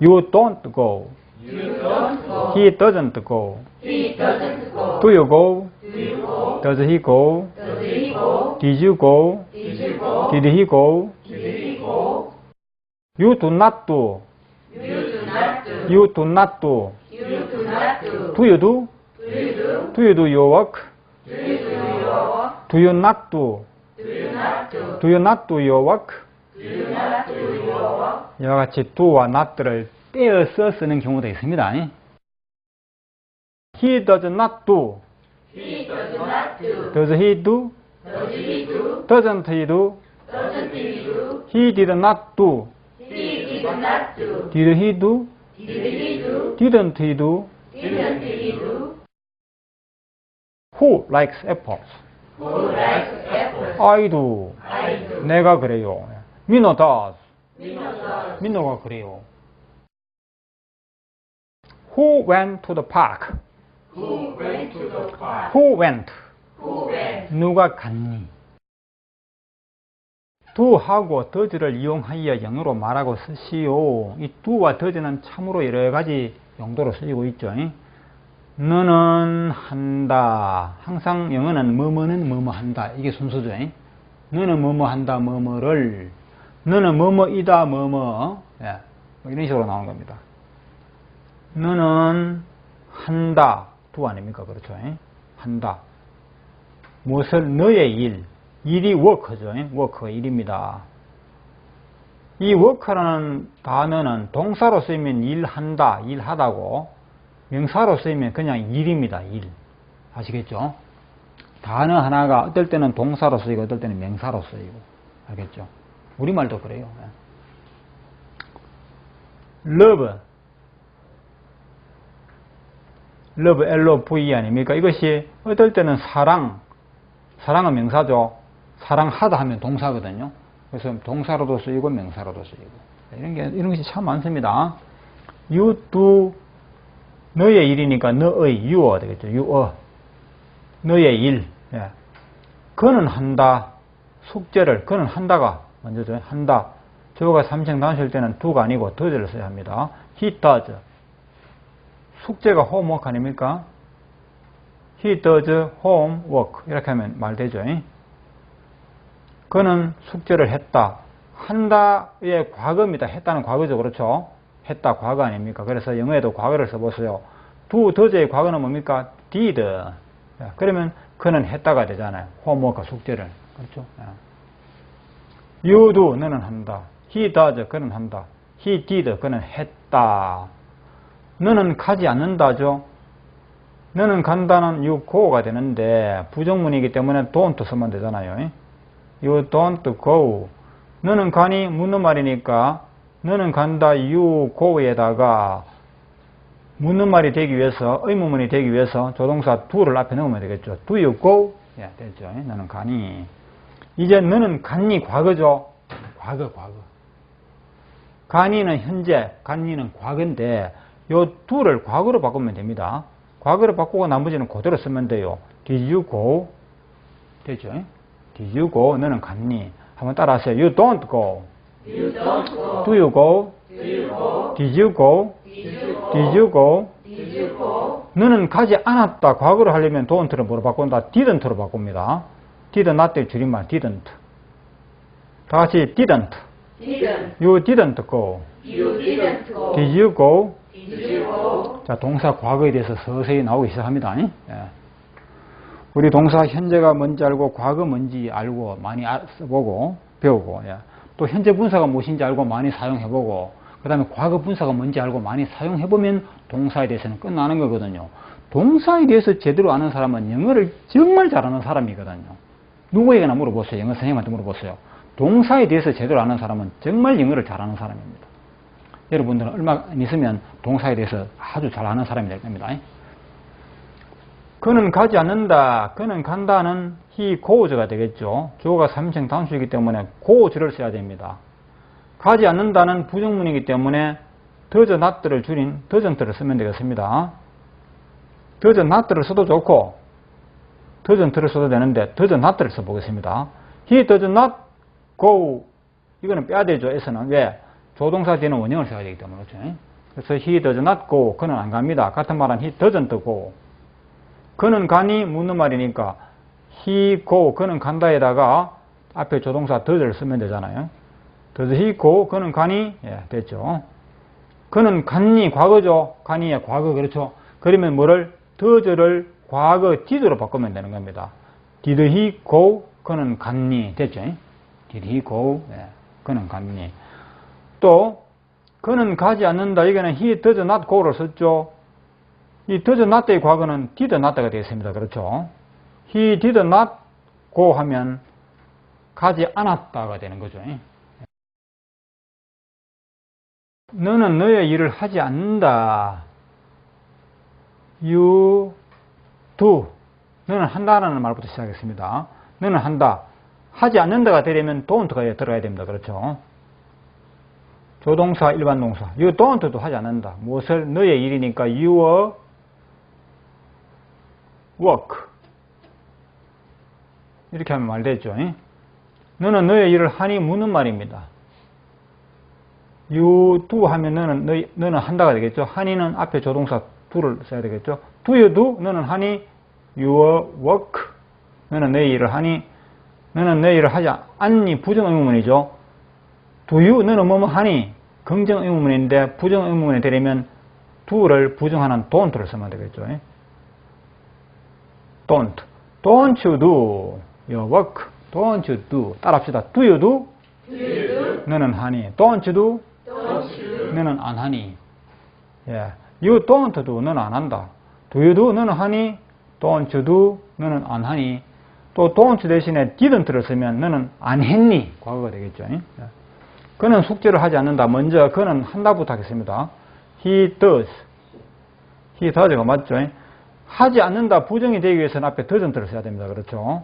You don't go. You don't go. He doesn't go. He doesn't go. Do you go? Do you go? Does he go? Does he go? Did you go? Did you go? Did he go? Did he go? You do not do. You do not do. You do not do. You do not do. Do you do? Do you do? Do you do your work? Do you do your work? Do you not do? Do you not do? Do you not do your work? 이와 같이 do와 not들을 떼어서 쓰는 경우도 있습니다. He does not do. He does not do. Does he do? Does he do? Doesn't he do? Doesn't he do? He did not do. He did not do. Did he do? Did he do? Didn't he do? Didn't he do? Who likes apples? Who likes apples? I do. I do. 내가 그래요. Does. 민호가 그래요. Who went to the park? Who went to the park? Who went? Who went? 누가 갔니? do하고 does를 이용하여 영어로 말하고 쓰시오. 이 do와 does는 참으로 여러 가지 용도로 쓰이고 있죠. 너는 한다. 항상 영어는 뭐뭐는 뭐뭐 한다. 이게 순서죠. 너는 뭐뭐 한다. 뭐뭐를. 너는 뭐뭐이다. 뭐뭐. 예. 뭐 이런 식으로 나오는 겁니다. 너는 한다. do 아닙니까? 그렇죠. 한다. 무엇을 너의 일, 일이 워크죠. 워크가 일입니다. 이 워크라는 단어는 동사로 쓰이면 일한다, 일하다고 명사로 쓰이면 그냥 일입니다. 일. 아시겠죠? 단어 하나가 어떨 때는 동사로 쓰이고 어떨 때는 명사로 쓰이고 알겠죠? 우리말도 그래요. love love, L-O-V-E 아닙니까? 이것이 어떨 때는 사랑, 사랑은 명사죠. 사랑하다 하면 동사거든요. 그래서 동사로도 쓰이고 명사로도 쓰이고 이런 게 이런 것이 참 많습니다. You do 너의 일이니까 너의 you가 되겠죠. you 너의 일. 예. 그는 한다. 숙제를 그는 한다가 먼저죠. 한다. 저가 삼성 단수일 때는 do가 아니고 does를 써야 합니다. He does. 숙제가 homework 아닙니까? He does homework. 이렇게 하면 말 되죠. 그는 숙제를 했다. 한다의 과거입니다. 했다는 과거죠. 그렇죠? 했다 과거 아닙니까? 그래서 영어에도 과거를 써보세요. do, does의 과거는 뭡니까? did. 자, 그러면 그는 했다가 되잖아요. homework 숙제를. 그렇죠? You do, 너는 한다. he does, 그는 한다. he did, 그는 했다. 너는 가지 않는다죠. 너는 간다는 you go가 되는데 부정문이기 때문에 don't 쓰면 되잖아요. You don't go. 너는 가니 묻는 말이니까 너는 간다 you go에다가 묻는 말이 되기 위해서 의문문이 되기 위해서 조동사 do를 앞에 넣으면 되겠죠. Do you go? 예, 되죠. 너는 가니. 이제 너는 갔니 과거죠. 과거 과거. 가니는 현재, 갔니는 과거인데 요 do를 과거로 바꾸면 됩니다. 과거로 바꾸고 나머지는 그대로 쓰면 돼요. Did you go? 되죠? Did you go? 너는 갔니? 한번 따라하세요. You don't go. You don't go. Do go? You go? Did you go? Did you go? Did you go? 너는 가지 않았다. 과거로 하려면 don't를 뭐로 바꾼다? didn't로 바꿉니다. Did not의 줄임말 didn't. 다 같이 didn't. Didn't. You didn't go. You didn't go. Did you go? Did you go? 자, 동사 과거에 대해서 서서히 나오기 시작합니다. 예. 우리 동사 현재가 뭔지 알고 과거 뭔지 알고 많이 알- 써보고 배우고 예. 또 현재 분사가 무엇인지 알고 많이 사용해보고 그 다음에 과거 분사가 뭔지 알고 많이 사용해보면 동사에 대해서는 끝나는 거거든요. 동사에 대해서 제대로 아는 사람은 영어를 정말 잘하는 사람이거든요. 누구에게나 물어보세요. 영어 선생님한테 물어보세요. 동사에 대해서 제대로 아는 사람은 정말 영어를 잘하는 사람입니다. 여러분들은 얼마 안 있으면 동사에 대해서 아주 잘 아는 사람이 될 겁니다. 그는 가지 않는다. 그는 간다는 he goes가 되겠죠. 주어가 삼성 단수이기 때문에 goes를 써야 됩니다. 가지 않는다는 부정문이기 때문에 does not를 줄인 doesn't를 쓰면 되겠습니다. does not를 써도 좋고 doesn't를 써도 되는데 not를 써보겠습니다. He does not go 이거는 빼야 되죠. 에서는 왜? 조동사 뒤에는 원형을 써야 되기 때문에 그렇죠. 그래서 he does not go. 그는 안 갑니다. 같은 말은 he doesn't go. 그는 가니 묻는 말이니까 he go. 그는 간다에다가 앞에 조동사 does를 쓰면 되잖아요. does he go? 그는 가니? 예, 됐죠. 그는 갔니? 과거죠. 가니의 과거 그렇죠. 그러면 뭐를 does를 과거 did로 바꾸면 되는 겁니다. did he go? 그는 갔니? 됐죠. did he go? 예, 그는 갔니? 또 그는 가지 않는다. 여기는 he does not go를 썼죠. 이 does not의 과거는 did not가 되겠습니다. 그렇죠. he did not go 하면 가지 않았다가 되는 거죠. 너는 너의 일을 하지 않는다. You do. 너는 한다라는 말부터 시작했습니다. 너는 한다. 하지 않는다가 되려면 don't가 들어가야 됩니다. 그렇죠. 조동사, 일반 동사. You don't도 하지 않는다. 무엇을? 너의 일이니까 your work. 이렇게 하면 말 되죠. 너는 너의 일을 하니 묻는 말입니다. you do 하면 너는, 너, 너는 한다가 되겠죠. 하니는 앞에 조동사 do를 써야 되겠죠. do you do? 너는 하니 your work. 너는 내 일을 하니 너는 내 일을 하지 않니? 부정 의문문이죠. do you? 너는 뭐뭐 하니? 긍정 의문문인데 부정 의문문이 되려면 do를 부정하는 don't를 쓰면 되겠죠. don't. don't you do your work. don't you do. 따라합시다. do you do? Do you do? 너는 하니. don't you do? Don't you do? 너는 안 하니. 예. Don't do. 너는 안 한다. Do? 너는 하니. Do? 너는 안 하니. 또 don't 대신에 didn't를 쓰면 너는 안 했니? 과거가 되겠죠. 예. 그는 숙제를 하지 않는다. 먼저 그는 한다부터 하겠습니다. He does. He does가 맞죠. 예. 하지 않는다. 부정이 되기 위해서는 앞에 doesn't를 써야 됩니다. 그렇죠.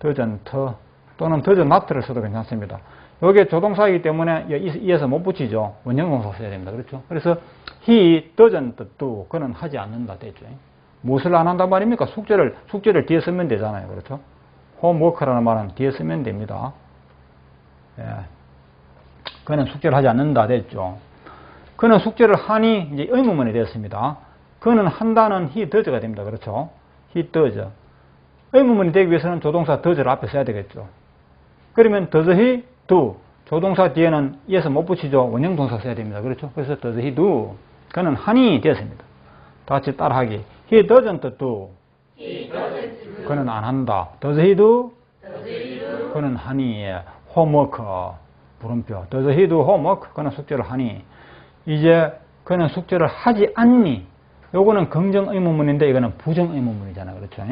doesn't 또는 does not를 써도 괜찮습니다. 이게 조동사이기 때문에 이에서 못 붙이죠. 원형동사 써야 됩니다. 그렇죠? 그래서 he doesn't do. 그는 하지 않는다. 됐죠. 무엇을 안 한단 말입니까? 숙제를, 숙제를 뒤에 쓰면 되잖아요. 그렇죠? homework라는 말은 뒤에 쓰면 됩니다. 예. 그는 숙제를 하지 않는다. 됐죠. 그는 숙제를 하니 이제 의문문이 되었습니다. 그는 한다는 he does가 됩니다. 그렇죠? he does. 의문문이 되기 위해서는 조동사 does를 앞에 써야 되겠죠. 그러면 does he do 조동사 뒤에는 이에서 못 붙이죠. 원형 동사 써야 됩니다. 그렇죠? 그래서 does he do 그는 하니 되었습니다. 다 같이 따라하기. he doesn't do He doesn't do. 그는 안 한다. does he do Does he do? 그는 하니 homework 물음표 does he do homework 그는 숙제를 하니 이제 그는 숙제를 하지 않니 요거는 긍정 의문문인데 이거는 부정 의문문이잖아 그렇죠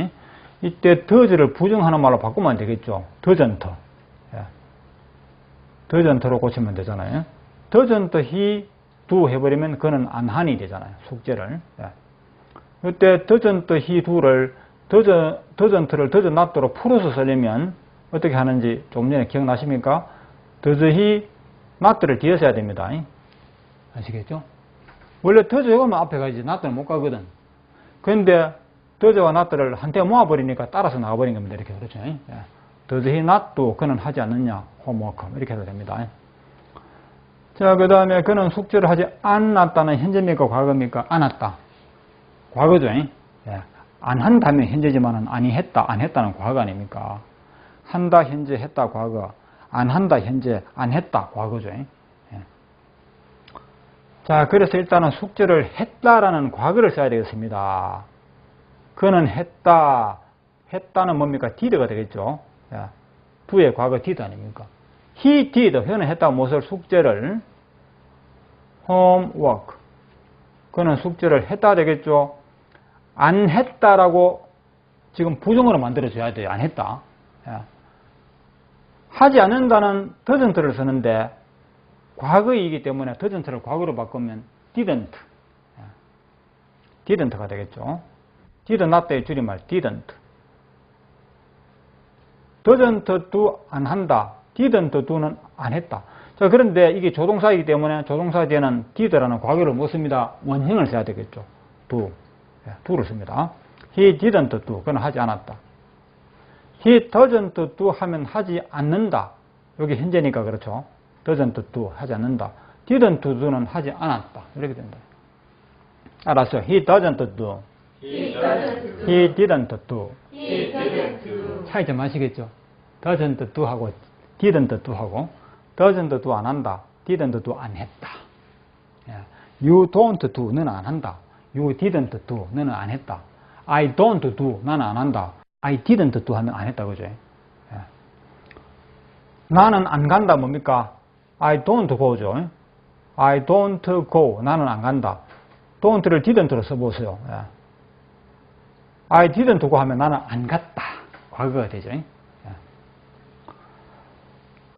이때 does를 부정하는 말로 바꾸면 되겠죠 doesn't 예. doesn't로 고치면 되잖아요 doesn't he do 해버리면 그는 안 하니 되잖아요 숙제를 예. doesn't he do를 doesn't, doesn't를 does not로 풀어서 쓰려면 어떻게 하는지 조금 전에 기억나십니까? he not를 뒤에 써야 됩니다. 아시겠죠? 원래 이거면 앞에 가야지 not는 못 가거든. 근데 does와 not를 한테 모아버리니까 따라서 나와버린 겁니다. 이렇게 그렇죠? 예. he not do? 그는 하지 않느냐? homework. 이렇게 해도 됩니다. 자, 그 다음에 그는 숙제를 하지 않았다는 현재입니까? 과거입니까? 안 했다. 과거죠. 예. 안 한다면 현재지만은 아니 했다, 안 했다는 과거 아닙니까? 한다, 현재, 했다, 과거. 안 한다, 현재, 안 했다, 과거죠. 예. 자, 그래서 일단은 숙제를 했다라는 과거를 써야 되겠습니다. 그는 했다, 했다는 뭡니까? did가 되겠죠. 야, 부의 과거 did 아닙니까? He did, 현은 했다 무엇을 숙제를 homework. 그는 숙제를 했다 되겠죠. 안 했다라고 지금 부정으로 만들어줘야 돼요. 안 했다. 예. 하지 않는다는 doesn't를 쓰는데 과거이기 때문에 doesn't를 과거로 바꾸면 didn't. 예. didn't가 되겠죠. did not의 줄임말 didn't. doesn't do 안 한다. Didn't do는 안 했다. 자, 그런데 이게 조동사이기 때문에 조동사 뒤에는 did라는 과거를 못 씁니다. 원형을 써야 되겠죠. do. 예, do를 씁니다. He didn't do. 그는 하지 않았다. He doesn't do 하면 하지 않는다. 여기 현재니까 그렇죠. doesn't do 하지 않는다. didn't do는 하지 않았다. 이렇게 된다. 알았어요. he doesn't do. He doesn't do. he didn't do. He didn't do. 차이 좀 아시겠죠? doesn't do 하고 didn't do 하고 doesn't do 안 한다. didn't do 안 했다. 예. you don't do 너는 안 한다. you didn't do 너는 안 했다. I don't do 나는 안 한다. I didn't do 하면 안 했다 그죠? 예. 나는 안 간다 뭡니까? I don't go죠. I don't go 나는 안 간다. don't를 didn't로 써보세요. 예. I didn't go 하면 나는 안 갔다. 과거가 되죠.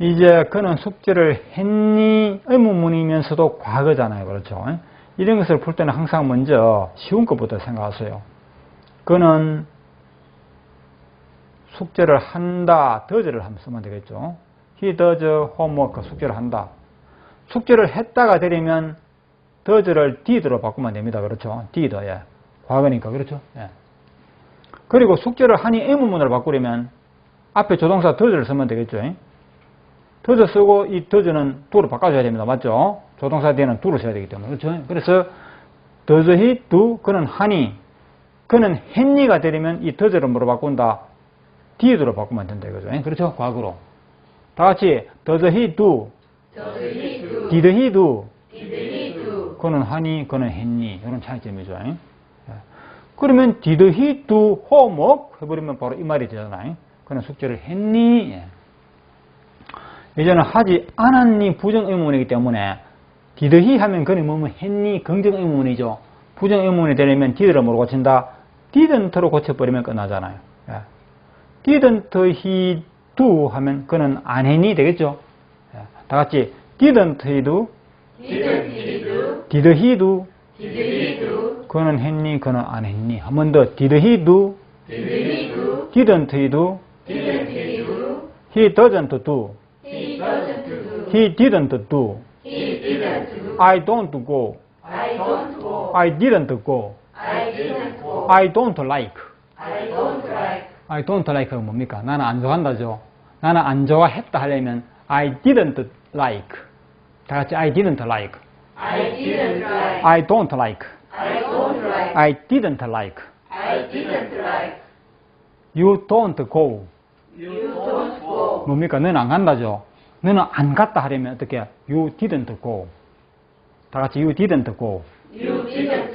예. 이제 그는 숙제를 했니? 의문문이면서도 과거잖아요. 그렇죠. 예. 이런 것을 풀 때는 항상 먼저 쉬운 것부터 생각하세요. 그는 숙제를 한다. does를 한번 쓰면 되겠죠. He does homework. 숙제를 한다. 숙제를 했다가 되려면 does를 did로 바꾸면 됩니다. 그렇죠. did. 예. 과거니까. 그렇죠. 예. 그리고 숙제를 하니 의문문으로 바꾸려면 앞에 조동사 does를 쓰면 되겠죠. Does 쓰고 이 does는 do로 바꿔줘야 됩니다. 맞죠? 조동사 뒤에는 do를 써야 되기 때문에. 그렇죠? 그래서 does he do? 그는 하니. 그는 했니가 되려면 이 does를 뭐로 바꾼다? did로 바꾸면 된다. 그죠? 그렇죠? 과거로. 다 같이 did he do? Did he do? 그는 하니, 그는 했니. 이런 차이점이죠. 예. 그러면 did he do homework? 해버리면 바로 이 말이 되잖아요. 그는 숙제를 했니? 예. 이제는 하지 않았니? 부정 의문이기 때문에 he 하면 그는 뭐뭐 했니? 긍정 의문이죠. 부정 의문이 되려면 did를 뭐로 고친다? didn't로 고쳐버리면 끝나잖아요. 예. didn't he do 하면 그는 안 했니? 되겠죠? 예. 다 같이 didn't he do? Didn't he do? did he do? Did he do? 그는 했니? 그는 안 했니? 한 번 더. Did he do? Did he do? Didn't he do? Didn't he do? He doesn't do. He doesn't do. He didn't do. He didn't do. I don't go. I don't go. I didn't go. I didn't go. I don't like. I don't like. I don't like가 뭡니까? 나는 안 좋아한다죠. 나는 안 좋아했다 하려면 I didn't like. 다 같이 I didn't like. I didn't like. I don't like. I don't like. I didn't like. I didn't like. You don't go. You don't go. 뭡니까? 너는 안 간다죠. 너는 안 갔다 하려면 어떻게? You didn't go. 다 같이 you didn't go. You didn't